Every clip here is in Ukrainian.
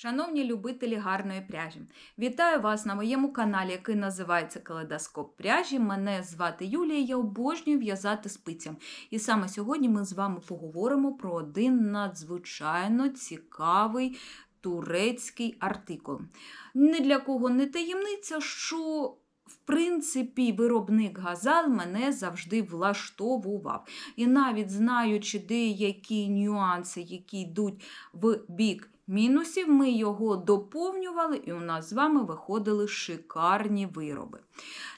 Шановні любителі гарної пряжі, вітаю вас на моєму каналі, який називається Калейдоскоп пряжі. Мене звати Юлія, я обожнюю в'язати спицям. І саме сьогодні ми з вами поговоримо про один надзвичайно цікавий турецький артикул. Ні для кого не таємниця, що. В принципі, виробник газал мене завжди влаштовував. І навіть знаючи деякі нюанси, які йдуть в бік мінусів, ми його доповнювали, і у нас з вами виходили шикарні вироби.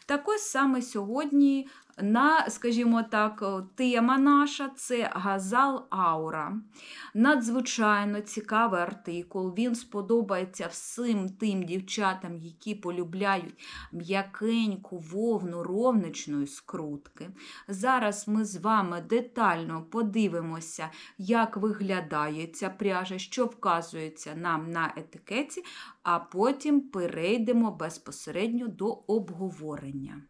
Так ось саме сьогодні, на, скажімо так, тема наша це Газал Аура. Надзвичайно цікавий артикул. Він сподобається всім тим дівчатам, які полюбляють м'якеньку вовну ровничної скрутки. Зараз ми з вами детально подивимося, як виглядає ця пряжа, що вказується нам на етикеті, а потім перейдемо безпосередньо до обговорення.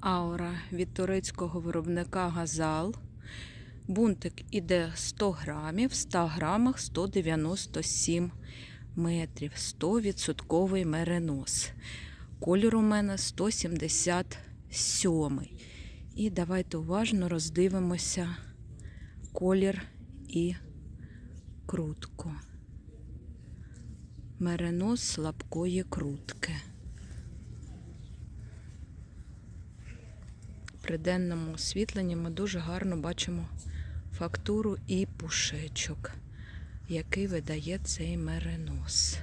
Аура від турецького виробника Газал. Бунтик іде 100 грамів, в 100 грамах 197 метрів, 100% меринос. Колір у мене 177. І давайте уважно роздивимося колір і крутку. Меринос слабкої крутки. При денному освітленні ми дуже гарно бачимо фактуру і пушечок, який видає цей меринос.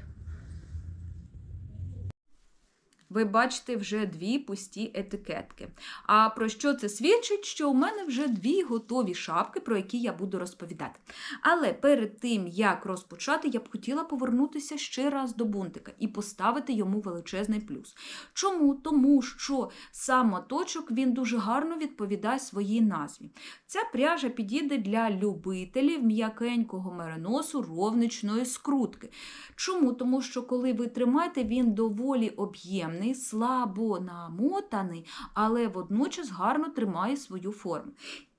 Ви бачите вже дві пусті етикетки. А про що це свідчить? Що у мене вже дві готові шапки, про які я буду розповідати. Але перед тим, як розпочати, я б хотіла повернутися ще раз до бунтика і поставити йому величезний плюс. Чому? Тому що сам моточок він дуже гарно відповідає своїй назві. Ця пряжа підійде для любителів м'якенького мериносу ровничної скрутки. Чому? Тому що коли ви тримаєте, він доволі об'ємний слабо намотаний, але водночас гарно тримає свою форму.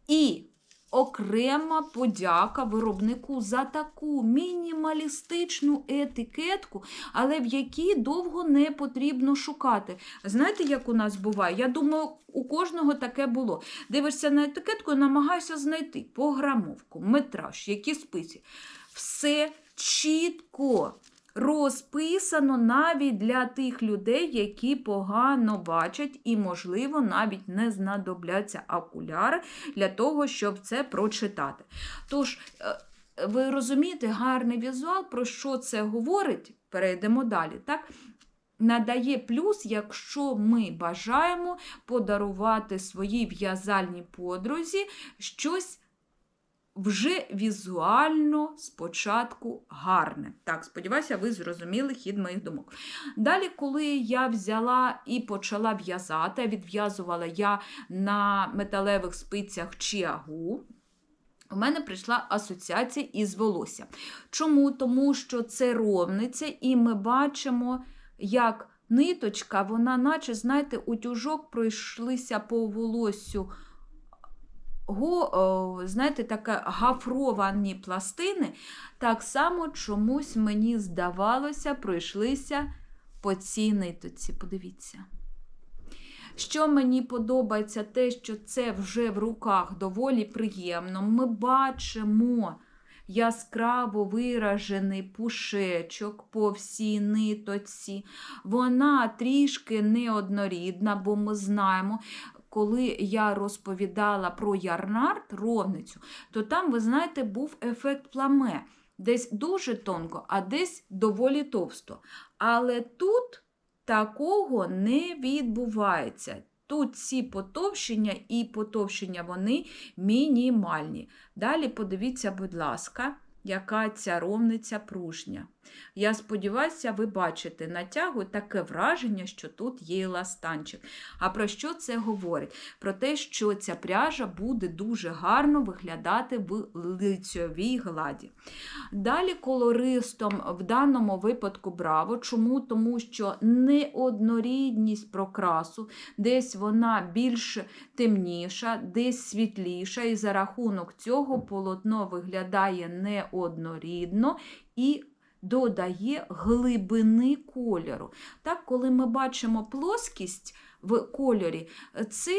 І окрема подяка виробнику за таку мінімалістичну етикетку, але в якій довго не потрібно шукати. Знаєте, як у нас буває? Я думаю, у кожного таке було. Дивишся на етикетку і намагаєшся знайти пограмовку, метраж, які спиці. Все чітко розписано навіть для тих людей, які погано бачать, і, можливо, навіть не знадобляться окуляри для того, щоб це прочитати. Тож, е, ви розумієте, гарний візуал, про що це говорить? Перейдемо далі. так? Надає плюс, якщо ми бажаємо подарувати своїй в'язальній подрузі щось вже візуально спочатку гарне. Так, сподіваюся, ви зрозуміли хід моїх думок. Далі, коли я взяла і почала в'язати, відв'язувала я на металевих спицях чиагу, у мене прийшла асоціація із волосся. Чому? Тому що це ровниця, і ми бачимо, як ниточка, вона, наче, знаєте, утюжок пройшлися по волоссю знаєте, таке гафровані пластини, так само чомусь мені здавалося, пройшлися по цій нитоці. Подивіться. Що мені подобається, те, що це вже в руках доволі приємно. Ми бачимо яскраво виражений пушечок по всій нитоці. Вона трішки неоднорідна, бо ми знаємо, коли я розповідала про ярнард, ровницю, то там, ви знаєте, був ефект пламе. Десь дуже тонко, а десь доволі товсто. Але тут такого не відбувається. Тут ці потовщення і потовщення вони мінімальні. Далі подивіться, будь ласка, яка ця ровниця пружня. Я сподіваюся, ви бачите натягу таке враження, що тут є еластанчик. А про що це говорить? Про те, що ця пряжа буде дуже гарно виглядати в лицьовій гладі. Далі колористом в даному випадку браво. Чому? Тому що неоднорідність прокрасу, десь вона більш темніша, десь світліша, і за рахунок цього полотно виглядає неоднорідно і додає глибини кольору. Так, коли ми бачимо плоскість в кольорі, це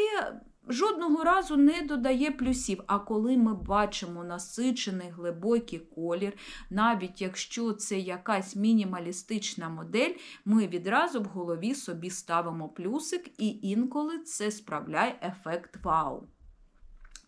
жодного разу не додає плюсів. А коли ми бачимо насичений глибокий колір, навіть якщо це якась мінімалістична модель, ми відразу в голові собі ставимо плюсик, і інколи це справляє ефект вау.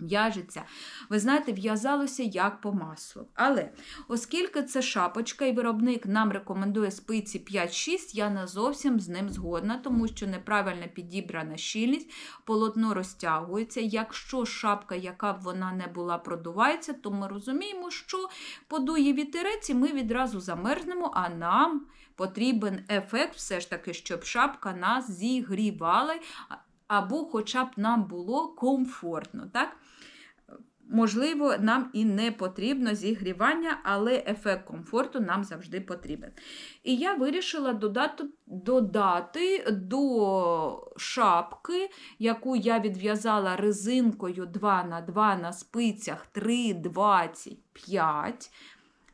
В'яжеться, ви знаєте, в'язалося як по маслу. Але оскільки це шапочка, і виробник нам рекомендує спиці 5-6, я не зовсім з ним згодна, тому що неправильно підібрана щільність, полотно розтягується. Якщо шапка, яка б вона не була, продувається, то ми розуміємо, що подує вітерець, і ми відразу замерзнемо, а нам потрібен ефект, все ж таки, щоб шапка нас зігрівала. Або хоча б нам було комфортно. так? Можливо, нам і не потрібно зігрівання, але ефект комфорту нам завжди потрібен. І я вирішила додати додати до шапки, яку я відв'язала резинкою 2х2 на спицях 3,25.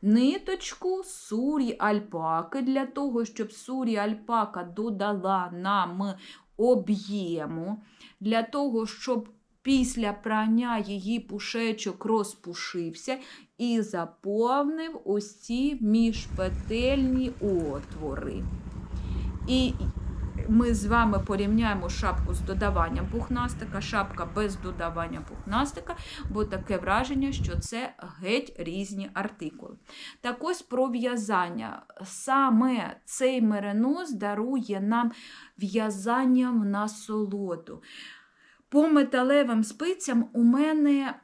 Ниточку сурі альпаки для того, щоб сурі альпака додала нам об'єму, для того, щоб після прання її пушечок розпушився і заповнив ось ці міжпетельні отвори. І ми з вами порівняємо шапку з додаванням пухнастика, шапка без додавання пухнастика, бо таке враження, що це геть різні артикули. Так ось про в'язання. Саме цей меринос дарує нам в'язання в насолоду. По металевим спицям у мене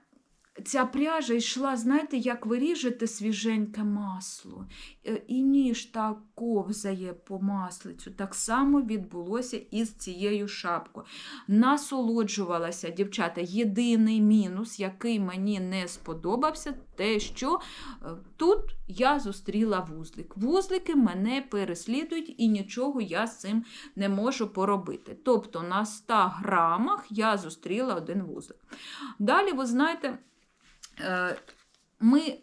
ця пряжа йшла, знаєте, як ви ріжете свіженьке масло, Е, і ніж так ковзає по маслицю. Так само відбулося і з цією шапкою. Насолоджувалася, дівчата, єдиний мінус, який мені не сподобався, те, що е, тут я зустріла вузлик. Вузлики мене переслідують і нічого я з цим не можу поробити. Тобто на 100 грамах я зустріла один вузлик. Далі, ви знаєте, е, ми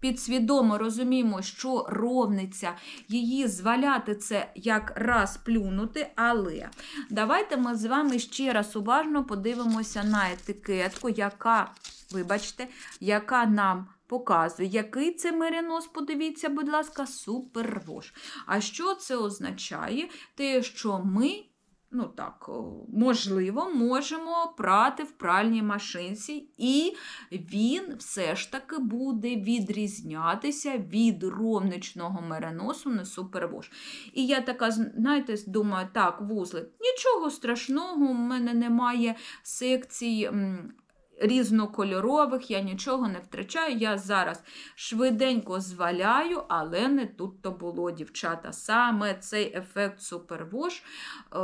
підсвідомо розуміємо, що ровниця, її зваляти це як раз плюнути, але давайте ми з вами ще раз уважно подивимося на етикетку, яка, вибачте, яка нам показує, який це меринос, подивіться, будь ласка, супервош. А що це означає? Те, що ми ну так, можливо, можемо прати в пральній машинці, і він все ж таки буде відрізнятися від ровничного мериносу на супервош. І я така, знаєте, думаю, так, вузлик, нічого страшного, у мене немає секцій різнокольорових, я нічого не втрачаю. Я зараз швиденько зваляю, але не тут то було, дівчата. Саме цей ефект супервош е,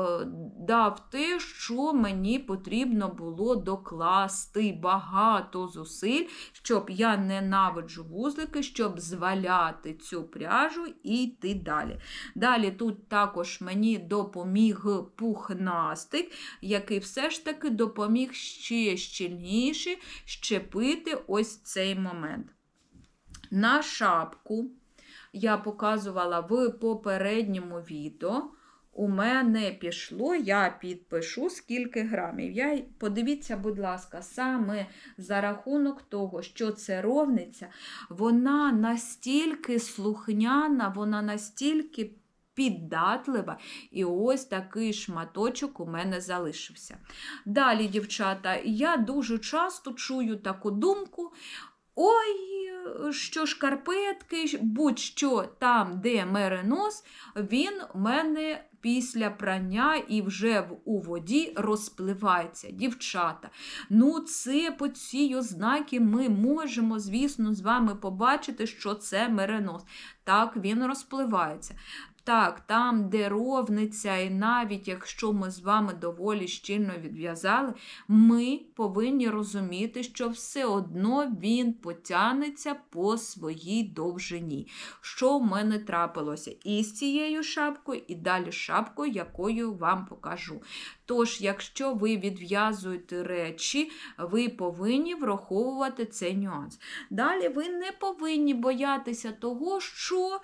дав те, що мені потрібно було докласти багато зусиль, щоб я ненавиджу вузлики, щоб зваляти цю пряжу і йти далі. Далі тут також мені допоміг пухнастик, який все ж таки допоміг ще щільніше пізніше щепити ось цей момент. На шапку я показувала в попередньому відео. У мене пішло, я підпишу, скільки грамів. Я, Подивіться, будь ласка, саме за рахунок того, що це ровниця, вона настільки слухняна, вона настільки піддатлива. І ось такий шматочок у мене залишився. Далі, дівчата, я дуже часто чую таку думку. Ой, що шкарпетки, будь-що там, де меринос, він у мене після прання і вже в, у воді розпливається. Дівчата. Ну, це по цій ознаки ми можемо, звісно, з вами побачити, що це меренос. Так, він розпливається. Так, там, де ровниця, і навіть якщо ми з вами доволі щільно відв'язали, ми повинні розуміти, що все одно він потягнеться по своїй довжині. Що в мене трапилося і з цією шапкою, і далі шапкою, якою вам покажу. Тож, якщо ви відв'язуєте речі, ви повинні враховувати цей нюанс. Далі ви не повинні боятися того, що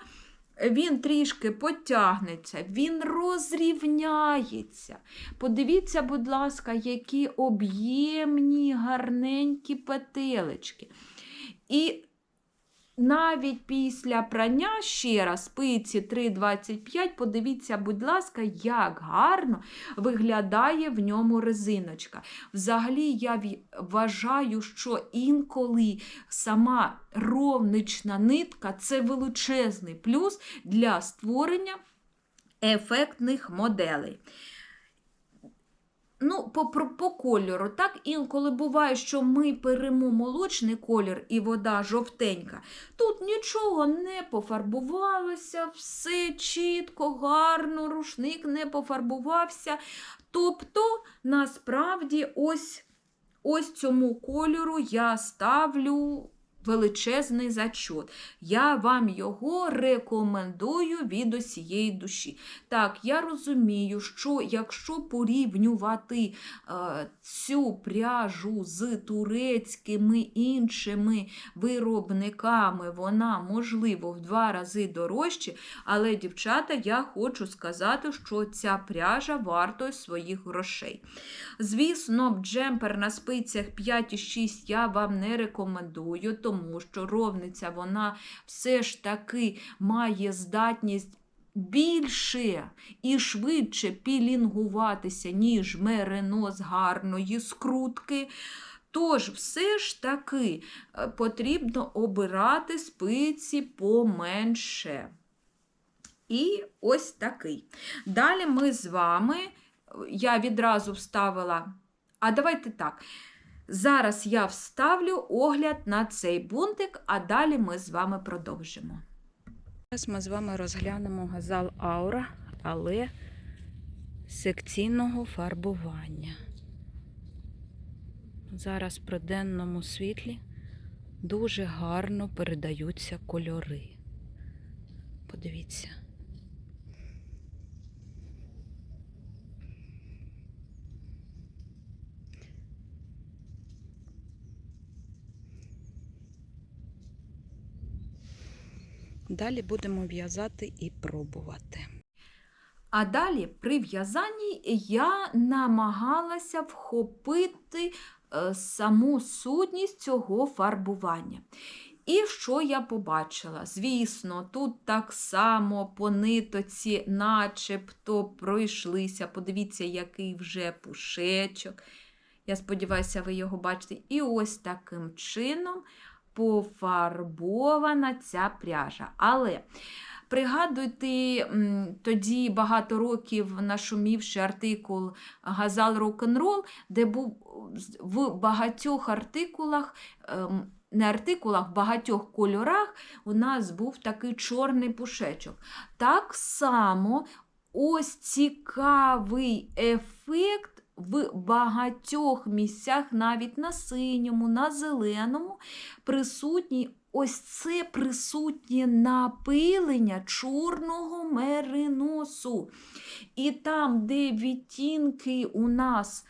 він трішки потягнеться, він розрівняється. Подивіться, будь ласка, які об'ємні, гарненькі петелечки. І навіть після прання ще раз спиці 3,25, подивіться, будь ласка, як гарно виглядає в ньому резиночка. Взагалі, я вважаю, що інколи сама ровнична нитка це величезний плюс для створення ефектних моделей. Ну, по, по, кольору, так інколи буває, що ми беремо молочний колір і вода жовтенька. Тут нічого не пофарбувалося, все чітко, гарно, рушник не пофарбувався. Тобто, насправді, ось, ось цьому кольору я ставлю величезний зачот. Я вам його рекомендую від усієї душі. Так, я розумію, що якщо порівнювати е, цю пряжу з турецькими іншими виробниками, вона, можливо, в два рази дорожче, але, дівчата, я хочу сказати, що ця пряжа вартує своїх грошей. Звісно, джемпер на спицях 5,6 я вам не рекомендую, тому що ровниця вона все ж таки має здатність більше і швидше пілінгуватися, ніж меринос гарної скрутки. Тож, все ж таки е, потрібно обирати спиці поменше. І ось такий. Далі ми з вами, я відразу вставила, а давайте так. Зараз я вставлю огляд на цей бунтик, а далі ми з вами продовжимо. Зараз ми з вами розглянемо газал Аура, але секційного фарбування. Зараз при денному світлі дуже гарно передаються кольори. Подивіться. Далі будемо в'язати і пробувати. А далі при в'язанні я намагалася вхопити е, саму сутність цього фарбування. І що я побачила? Звісно, тут так само по нитоці, начебто пройшлися. Подивіться, який вже пушечок. Я сподіваюся, ви його бачите. І ось таким чином пофарбована ця пряжа. Але пригадуйте, тоді багато років нашумівши артикул Газал рок-н-рол, де був в багатьох артикулах. ем, не артикулах, в багатьох кольорах у нас був такий чорний пушечок. Так само ось цікавий ефект в багатьох місцях, навіть на синьому, на зеленому, присутній ось це присутнє напилення чорного мериносу. І там, де відтінки у нас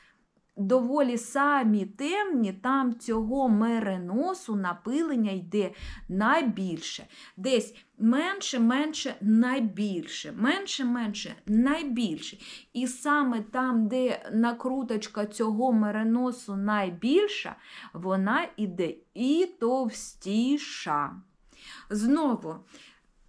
доволі самі темні, там цього мериносу напилення йде найбільше. Десь менше, менше, найбільше, менше, менше, найбільше. І саме там, де накруточка цього мериносу найбільша, вона іде і товстіша. Знову.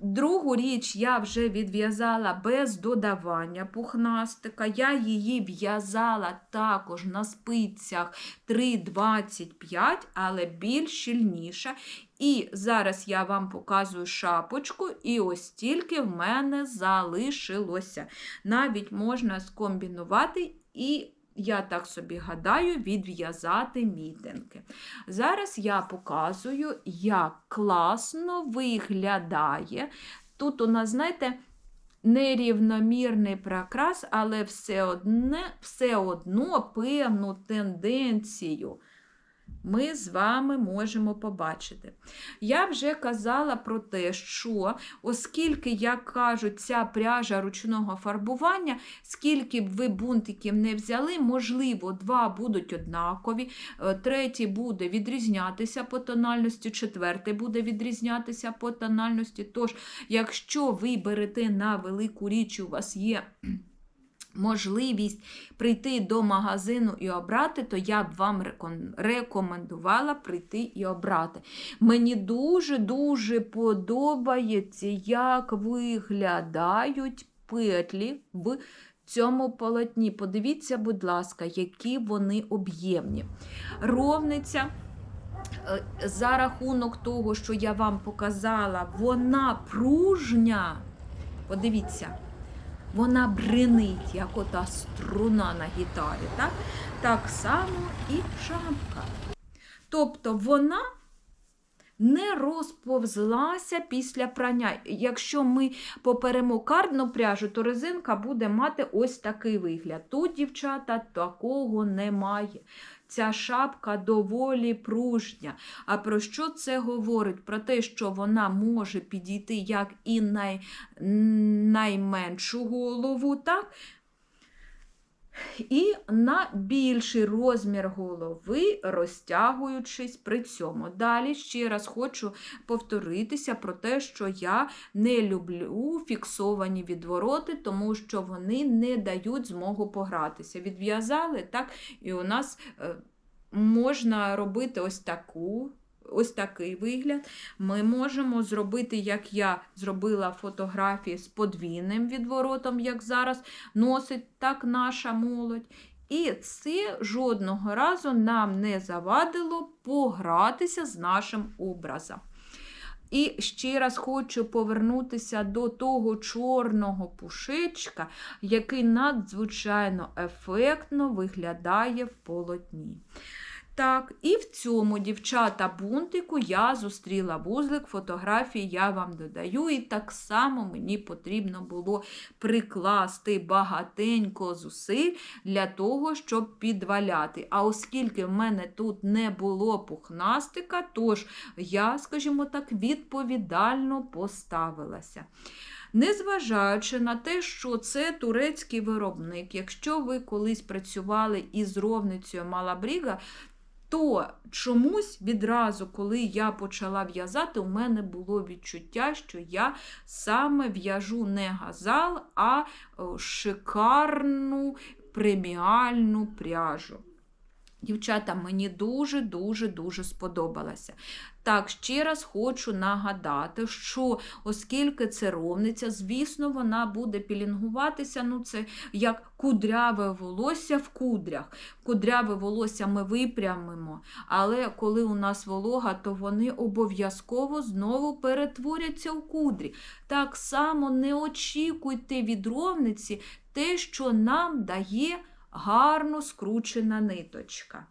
Другу річ я вже відв'язала без додавання пухнастика. Я її в'язала також на спицях 3,25, але більш щільніша. І зараз я вам показую шапочку, і ось тільки в мене залишилося. Навіть можна скомбінувати і. Я так собі гадаю, відв'язати мітинки. Зараз я показую, як класно виглядає. Тут у нас, знаєте, нерівномірний прокрас, але все, одне, все одно певну тенденцію ми з вами можемо побачити. Я вже казала про те, що оскільки, як кажуть, ця пряжа ручного фарбування, скільки б ви бунтиків не взяли, можливо, два будуть однакові, е, третій буде відрізнятися по тональності, четвертий буде відрізнятися по тональності. Тож, якщо ви берете на велику річ, у вас є можливість прийти до магазину і обрати, то я б вам рекомендувала прийти і обрати. Мені дуже-дуже подобається, як виглядають петлі в цьому полотні. Подивіться, будь ласка, які вони об'ємні. Ровниця. Е, за рахунок того, що я вам показала, вона пружня. Подивіться, вона бринить, як ота струна на гітарі. Так Так само і шапка. Тобто вона не розповзлася після прання. Якщо ми поперемо кардну пряжу, то резинка буде мати ось такий вигляд. Тут, дівчата, такого немає. Ця шапка доволі пружня. А про що це говорить? Про те, що вона може підійти як і най, найменшу голову, так? І на більший розмір голови, розтягуючись при цьому. Далі ще раз хочу повторитися про те, що я не люблю фіксовані відвороти, тому що вони не дають змогу погратися. Відв'язали, так, і у нас е, можна робити ось таку ось такий вигляд. Ми можемо зробити, як я зробила фотографії з подвійним відворотом, як зараз носить так наша молодь. І це жодного разу нам не завадило погратися з нашим образом. І ще раз хочу повернутися до того чорного пушечка, який надзвичайно ефектно виглядає в полотні. Так, і в цьому, дівчата, бунтику я зустріла вузлик, фотографії я вам додаю, і так само мені потрібно було прикласти багатенько зусиль для того, щоб підваляти. А оскільки в мене тут не було пухнастика, тож я, скажімо так, відповідально поставилася. Незважаючи на те, що це турецький виробник, якщо ви колись працювали із ровницею Малабріга, то чомусь відразу, коли я почала в'язати, у мене було відчуття, що я саме в'яжу не газал, а шикарну преміальну пряжу. Дівчата, мені дуже-дуже-дуже сподобалося. Так, ще раз хочу нагадати, що оскільки це ровниця, звісно, вона буде пілінгуватися, ну це як кудряве волосся в кудрях. Кудряве волосся ми випрямимо, але коли у нас волога, то вони обов'язково знову перетворяться в кудрі. Так само не очікуйте від ровниці те, що нам дає гарно скручена ниточка.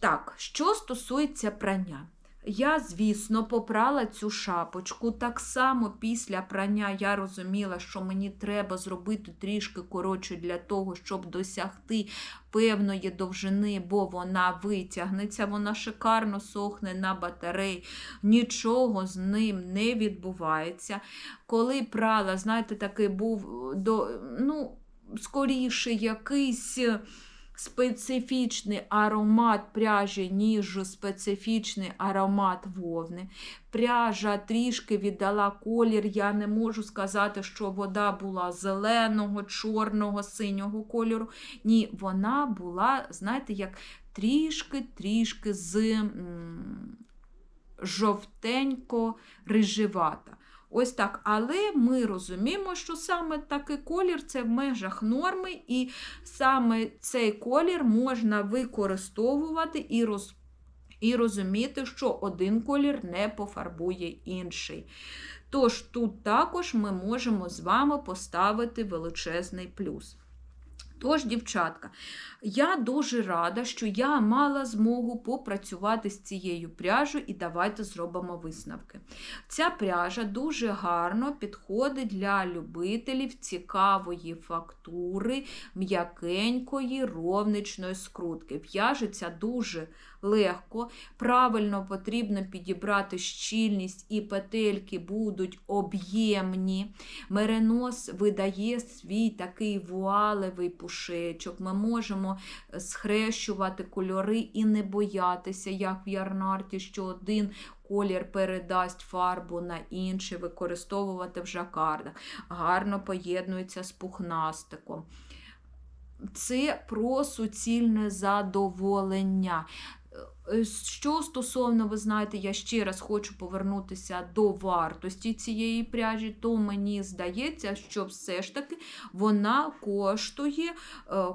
Так, що стосується прання. Я, звісно, попрала цю шапочку. Так само після прання я розуміла, що мені треба зробити трішки коротше для того, щоб досягти певної довжини, бо вона витягнеться, вона шикарно сохне на батареї, нічого з ним не відбувається. Коли прала, знаєте, такий був до, ну, скоріше якийсь специфічний аромат пряжі, ніж специфічний аромат вовни. Пряжа трішки віддала колір. Я не можу сказати, що вода була зеленого, чорного, синього кольору. Ні, вона була, знаєте, як трішки-трішки з жовтенько-рижевата. Ось так, але ми розуміємо, що саме такий колір це в межах норми, і саме цей колір можна використовувати і розповідати. і розуміти, що один колір не пофарбує інший. Тож тут також ми можемо з вами поставити величезний плюс. Тож, дівчатка, я дуже рада, що я мала змогу попрацювати з цією пряжею, і давайте зробимо висновки. Ця пряжа дуже гарно підходить для любителів цікавої фактури, м'якенької ровничної скрутки. В'яжеться дуже легко, правильно потрібно підібрати щільність, і петельки будуть об'ємні. Меренос видає свій такий вуалевий пушечок. Ми можемо схрещувати кольори і не боятися, як в ярнарті, що один колір передасть фарбу на інший, використовувати в жакардах. Гарно поєднується з пухнастиком. Це про суцільне задоволення. Е, Що стосовно, ви знаєте, я ще раз хочу повернутися до вартості цієї пряжі, то мені здається, що все ж таки вона коштує е,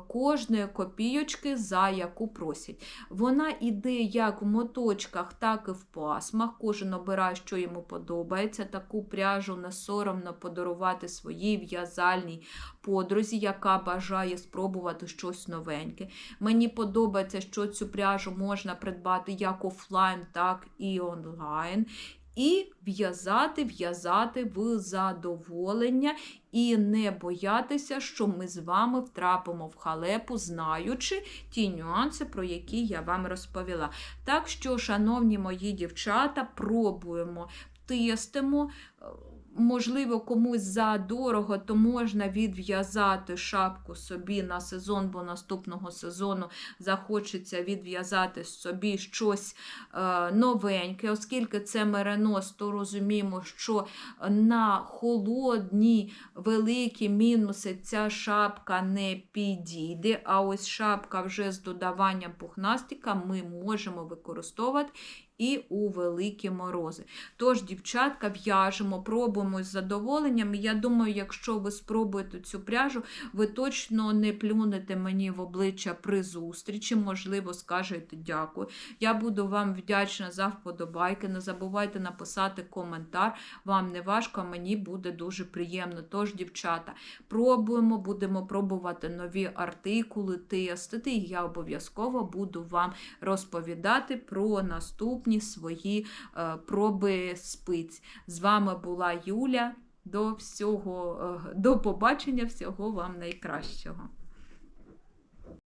кожної копійочки, за яку просять. Вона іде як в моточках, так і в пасмах. Кожен обирає, що йому подобається. Таку пряжу не соромно подарувати своїй в'язальній подрузі, яка бажає спробувати щось новеньке. Мені подобається, що цю пряжу можна придбати як офлайн, так і онлайн. І в'язати, в'язати в задоволення і не боятися, що ми з вами втрапимо в халепу, знаючи ті нюанси, про які я вам розповіла. Так що, шановні мої дівчата, пробуємо, тестимо. Можливо, комусь за дорого, то можна відв'язати шапку собі на сезон, бо наступного сезону захочеться відв'язати собі щось е, новеньке, оскільки це меренос, то розуміємо, що на холодні великі мінуси ця шапка не підійде. А ось шапка вже з додаванням пухнастика ми можемо використовувати і у великі морози. Тож, дівчатка, в'яжемо, пробуємо з задоволенням. Я думаю, якщо ви спробуєте цю пряжу, ви точно не плюнете мені в обличчя при зустрічі, можливо, скажете дякую. Я буду вам вдячна за вподобайки. Не забувайте написати коментар. Вам не важко, мені буде дуже приємно. Тож, дівчата, пробуємо, будемо пробувати нові артикули, тестити, і я обов'язково буду вам розповідати про наступні свої е, проби спиць. З вами була Юля. До всього, е, до побачення, всього вам найкращого.